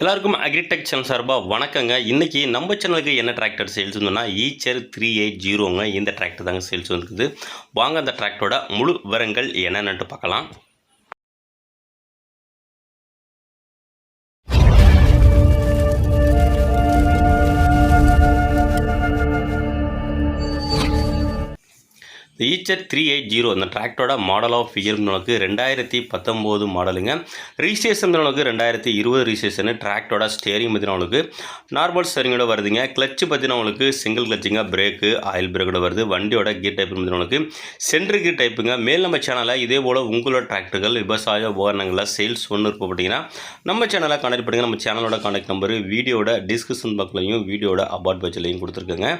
எல்லாருக்கும் agritech channel சார்பாக வணக்கங்க. இன்றைக்கி நம்ம சேனலுக்கு என்ன டிராக்டர் சேல்ஸ் வந்துன்னா ஈச்சர் த்ரீ எயிட் ஜீரோங்க இந்த டிராக்டர் தாங்க சேல்ஸ் வந்துருக்குது. வாங்க அந்த டிராக்டரோட முழு விவரங்கள் என்னென்னட்டு பார்க்கலாம். ஈச்சர் த்ரீ எயிட் ஜீரோ இந்த டிராக்டரோட மாடல் ஆஃப் இயர் நமக்கு ரெண்டாயிரத்தி பத்தொம்போது மாடலுங்க ரிஜிஸ்ட்ரேஷன் நமக்கு ரெண்டாயிரத்தி இருபது ரிஜிஸ்ட்ரேஷனு டிராக்டரோட ஸ்டேரிங் பற்றின உங்களுக்கு நார்மல் ஸ்டேரிங்கோட வருதுங்க. கிளச்சு பற்றின உங்களுக்கு சிங்கிள் கிளச்சுங்க பிரேக்கு ஆயில் பிரேக்கோட வருது. வண்டியோட கீர் டைப் பற்றின உங்களுக்கு சென்ட்ரு கீர் டைப்புங்க மேல் நம்ம சேனலில் இதே போல் உங்களோட டிராக்டர்கள் விவசாய உபகரணங்களில் சேல்ஸ் ஒன்று இருப்பப்பட்டீங்கன்னா நம்ம சேனலை கான்டாக்ட் பண்ணுங்கள் நம்ம சேனலோட கான்டாக்ட் நம்பர் வீடியோட டிஸ்கிரிப்ஷன் பாக்ஸ்லையும் வீடியோட அபார்ட் பட்ஜெட்லையும் கொடுத்துருக்குங்க.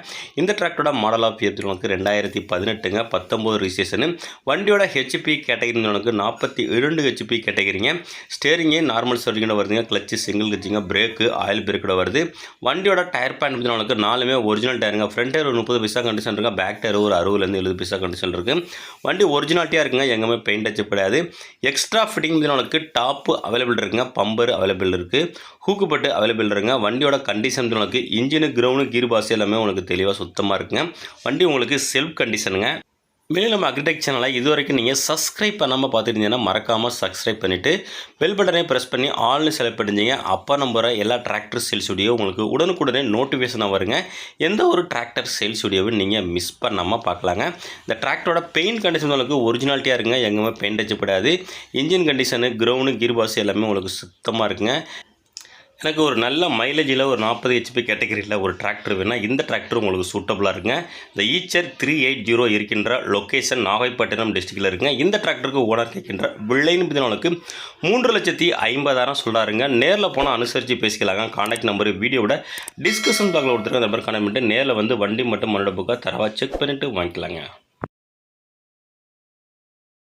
இந்த டிராக்டரோட மாடல் ஆஃப் இயர் நமக்கு ரெண்டாயிரத்தி பதினெட்டுங்க. பத்தொம்போது ரிஜிஸ்ட்ரேஷனு வண்டியோட ஹெச்பி கேட்டகரி உனக்கு நாற்பத்தி இரண்டு ஹெச்பி கேட்டகரிங்க ஸ்டேரிங்கு நார்மல் சர்டிங்கோட வருதுங்க. கிளச்சு சிங்கிள் கிச்சிங்க பிரேக்கு ஆயில் பிரேக்கோட வருது. வண்டியோட டயர் பேண்ட் உனக்கு நாலுமே ஒரிஜினல் டயருங்க ஃப்ரண்ட் டயர் ஒரு முப்பது பைசா கண்டிஷன் இருக்குங்க பேக் டயர் ஒரு அறுபதுலேருந்து எழுபது பைசா கண்டிஷன் இருக்குது வண்டி ஒரிஜினாலிட்டியாக இருக்குங்க. எங்கேயுமே பெயிண்ட் அச்சு கிடையாது. எக்ஸ்ட்ரா ஃபிட்டிங் உனக்கு டாப்பு அவைலபிள் இருக்குங்க. பம்பர் அவைலபிள் இருக்குது ஹூக்குப்பட்டு அவைலபிள் இருக்குங்க. வண்டியோட கண்டிஷன் உனக்கு இன்ஜினு கிரவுண்டு கீர் பாஸ் எல்லாமே உனக்கு தெளிவாக சுத்தமாக இருக்குங்க. வண்டி உங்களுக்கு செல்ஃப் கண்டிஷனுங்க மேலும் நம்ம அக்ரிடெக் சேனலை இது வரைக்கும் நீங்கள் சப்ஸ்கிரைப் பண்ணாமல் பார்த்துருந்தீங்கன்னா மறக்காமல் சப்ஸ்கிரைப் பண்ணிவிட்டு பெல் பட்டனை ப்ரெஸ் பண்ணி ஆல்னு செலக்ட் பண்ணிட்டீங்க. அப்போ நம்புகிற எல்லா டிராக்டர் சேல்ஸ் வீடியோ உங்களுக்கு உடனுக்குடனே நோட்டிஃபிகேஷனாக வருங்க. எந்த ஒரு டிராக்டர் சேல்ஸ் வீடியோவும் நீங்கள் மிஸ் பண்ணாமல் பார்க்கலாங்க. இந்த டிராக்டரோட பெயிண்ட் கண்டிஷன் உங்களுக்கு ஒரிஜினாலிட்டியாக இருக்குங்க. எங்கேயுமே பெயிண்ட் அடிச்சப்படாது இன்ஜின் கண்டிஷனு கிரவுண்டு கீர் பாஸ் எல்லாமே உங்களுக்கு சுத்தமாக இருக்குங்க. எனக்கு ஒரு நல்ல மைலேஜில் ஒரு நாற்பது ஹெச்பி கேட்டகரியில் ஒரு டிராக்டர் வேணால் இந்த டிராக்டர் உங்களுக்கு சூட்டபுளாக இருக்குங்க. இந்த ஈச்சர் த்ரீ எயிட் ஜீரோ இருக்கின்ற லொக்கேஷன் நாகைப்பட்டினம் டிஸ்ட்ரிக்டில் இருக்குங்க. இந்த டிராக்டருக்கு ஓனர் கேட்கின்ற வில்லைன்னு பதினாலுக்கு மூன்று லட்சத்தி ஐம்பதாயிரம் சொல்கிறாருங்க நேரில் போனால் அனுசரித்து பேசிக்கலாங்க. கான்டாக்ட் நம்பர் வீடியோட டிஸ்கஷன் பாக்கில் கொடுத்துருக்க அந்த மாதிரி கான்டாக்ட் பண்ணிட்டு நேரில் வந்து வண்டி மட்டும் மன்னோட புக்காக தரவா செக் பண்ணிவிட்டு வாங்கிக்கலாங்க.